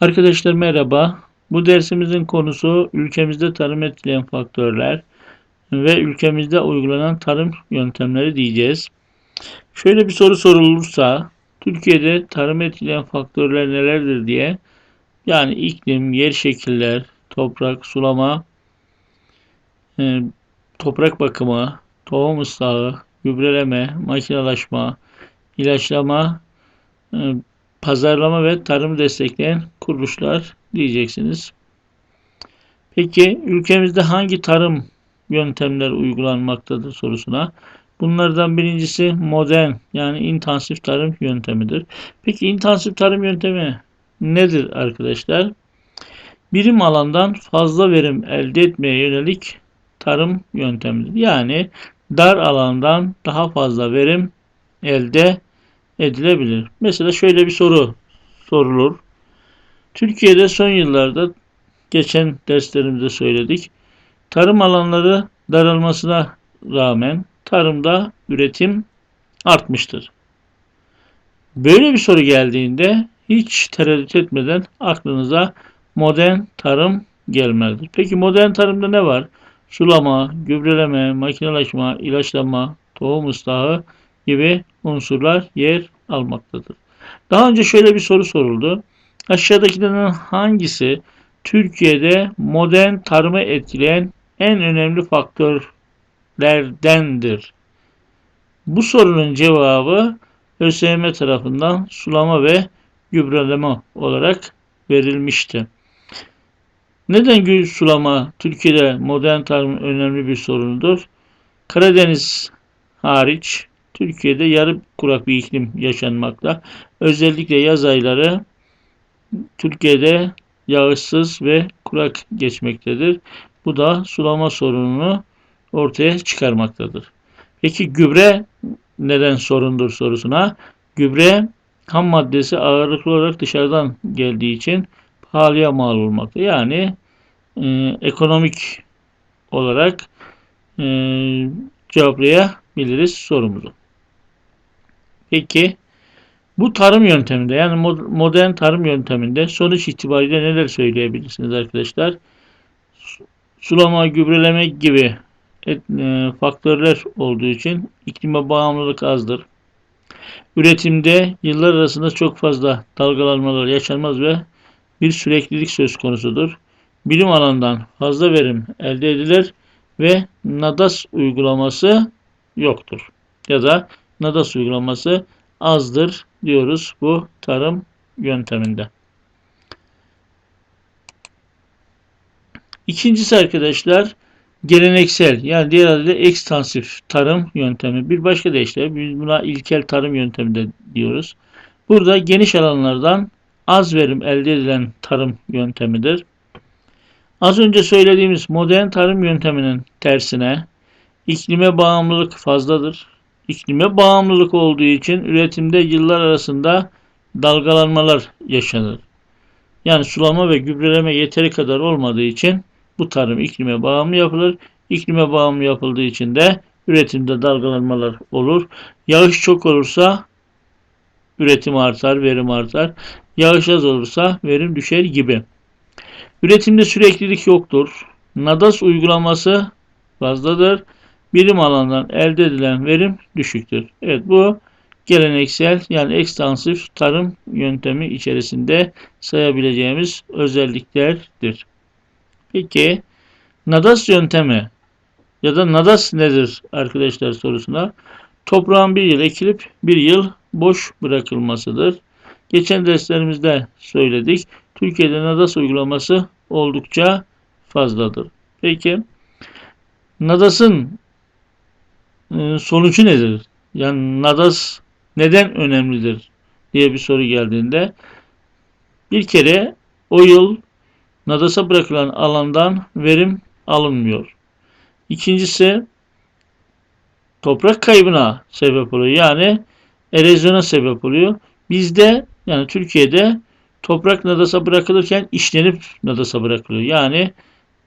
Arkadaşlar merhaba. Bu dersimizin konusu ülkemizde tarım etkileyen faktörler ve ülkemizde uygulanan tarım yöntemleri diyeceğiz. Şöyle bir soru sorulursa Türkiye'de tarım etkileyen faktörler nelerdir diye yani iklim, yer şekiller, toprak, sulama, e, toprak bakımı, tohum ıslahı, gübreleme, makinalaşma, ilaçlama, e, pazarlama ve tarımı destekleyen kuruluşlar diyeceksiniz. Peki ülkemizde hangi tarım yöntemler uygulanmaktadır sorusuna. Bunlardan birincisi modern yani intensif tarım yöntemidir. Peki intensif tarım yöntemi nedir arkadaşlar? Birim alandan fazla verim elde etmeye yönelik tarım yöntemidir. Yani dar alandan daha fazla verim elde edilebilir. Mesela şöyle bir soru sorulur. Türkiye'de son yıllarda geçen derslerimizde söyledik. Tarım alanları daralmasına rağmen tarımda üretim artmıştır. Böyle bir soru geldiğinde hiç tereddüt etmeden aklınıza modern tarım gelmelidir. Peki modern tarımda ne var? Sulama, gübreleme, makinelaşma, ilaçlama, tohum ıslahı gibi unsurlar yer almaktadır. Daha önce şöyle bir soru soruldu. Aşağıdakilerden hangisi Türkiye'de modern tarımı etkileyen en önemli faktörlerdendir? Bu sorunun cevabı ÖSYM tarafından sulama ve gübreleme olarak verilmişti. Neden gül sulama Türkiye'de modern tarımın önemli bir sorunudur? Karadeniz hariç Türkiye'de yarı kurak bir iklim yaşanmakta. Özellikle yaz ayları Türkiye'de yağışsız ve kurak geçmektedir. Bu da sulama sorununu ortaya çıkarmaktadır. Peki gübre neden sorundur sorusuna? Gübre ham maddesi ağırlıklı olarak dışarıdan geldiği için pahalıya mal olmakta. Yani e, ekonomik olarak e, cevaplayabiliriz sorumuzu. Peki bu tarım yönteminde yani modern tarım yönteminde sonuç itibariyle neler söyleyebilirsiniz arkadaşlar? Sulama, gübreleme gibi et, e, faktörler olduğu için iklime bağımlılık azdır. Üretimde yıllar arasında çok fazla dalgalanmalar yaşanmaz ve bir süreklilik söz konusudur. Bilim alanından fazla verim elde edilir ve NADAS uygulaması yoktur. Ya da NADAS uygulaması azdır diyoruz bu tarım yönteminde. İkincisi arkadaşlar geleneksel yani diğer adıyla ekstansif tarım yöntemi. Bir başka deyişle biz buna ilkel tarım yöntemi de diyoruz. Burada geniş alanlardan az verim elde edilen tarım yöntemidir. Az önce söylediğimiz modern tarım yönteminin tersine iklime bağımlılık fazladır. İklime bağımlılık olduğu için üretimde yıllar arasında dalgalanmalar yaşanır. Yani sulama ve gübreleme yeteri kadar olmadığı için bu tarım iklime bağımlı yapılır. İklime bağımlı yapıldığı için de üretimde dalgalanmalar olur. Yağış çok olursa üretim artar, verim artar. Yağış az olursa verim düşer gibi. Üretimde süreklilik yoktur. Nadas uygulaması fazladır birim alandan elde edilen verim düşüktür. Evet bu geleneksel yani ekstansif tarım yöntemi içerisinde sayabileceğimiz özelliklerdir. Peki nadas yöntemi ya da nadas nedir arkadaşlar sorusuna toprağın bir yıl ekilip bir yıl boş bırakılmasıdır. Geçen derslerimizde söyledik. Türkiye'de nadas uygulaması oldukça fazladır. Peki nadasın sonucu nedir? Yani Nadas neden önemlidir diye bir soru geldiğinde bir kere o yıl Nadas'a bırakılan alandan verim alınmıyor. İkincisi toprak kaybına sebep oluyor. Yani erozyona sebep oluyor. Bizde yani Türkiye'de toprak nadasa bırakılırken işlenip nadasa bırakılıyor. Yani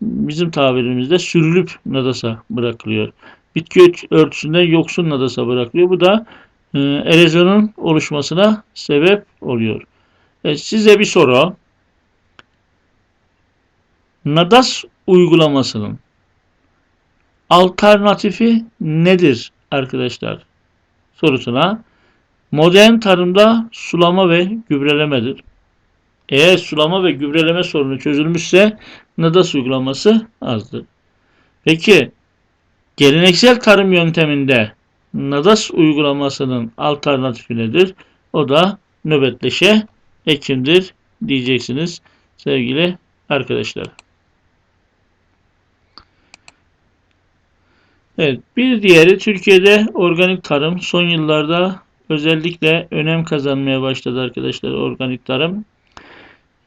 bizim tabirimizde sürülüp nadasa bırakılıyor bitki örtüsünden yoksun nadasa bırakılıyor. Bu da e, erozyonun oluşmasına sebep oluyor. E, size bir soru. Nadas uygulamasının alternatifi nedir arkadaşlar? Sorusuna modern tarımda sulama ve gübrelemedir. Eğer sulama ve gübreleme sorunu çözülmüşse Nadas uygulaması azdır. Peki geleneksel tarım yönteminde Nadas uygulamasının alternatifi nedir? O da nöbetleşe ekimdir diyeceksiniz sevgili arkadaşlar. Evet, bir diğeri Türkiye'de organik tarım son yıllarda özellikle önem kazanmaya başladı arkadaşlar organik tarım.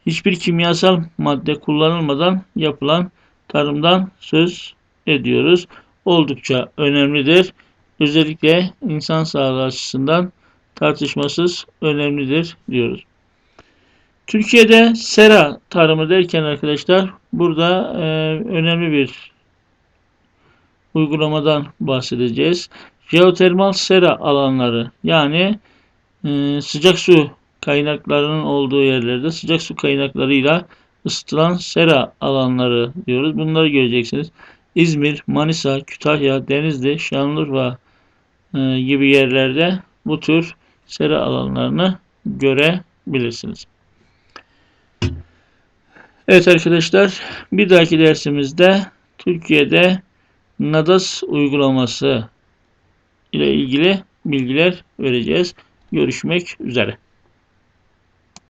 Hiçbir kimyasal madde kullanılmadan yapılan tarımdan söz ediyoruz. Oldukça önemlidir. Özellikle insan sağlığı açısından tartışmasız önemlidir diyoruz. Türkiye'de sera tarımı derken arkadaşlar burada e, önemli bir uygulamadan bahsedeceğiz. Jeotermal sera alanları yani e, sıcak su kaynaklarının olduğu yerlerde sıcak su kaynaklarıyla ısıtılan sera alanları diyoruz. Bunları göreceksiniz. İzmir, Manisa, Kütahya, Denizli, Şanlıurfa e, gibi yerlerde bu tür sera alanlarını görebilirsiniz. Evet arkadaşlar bir dahaki dersimizde Türkiye'de NADAS uygulaması ile ilgili bilgiler vereceğiz. Görüşmek üzere.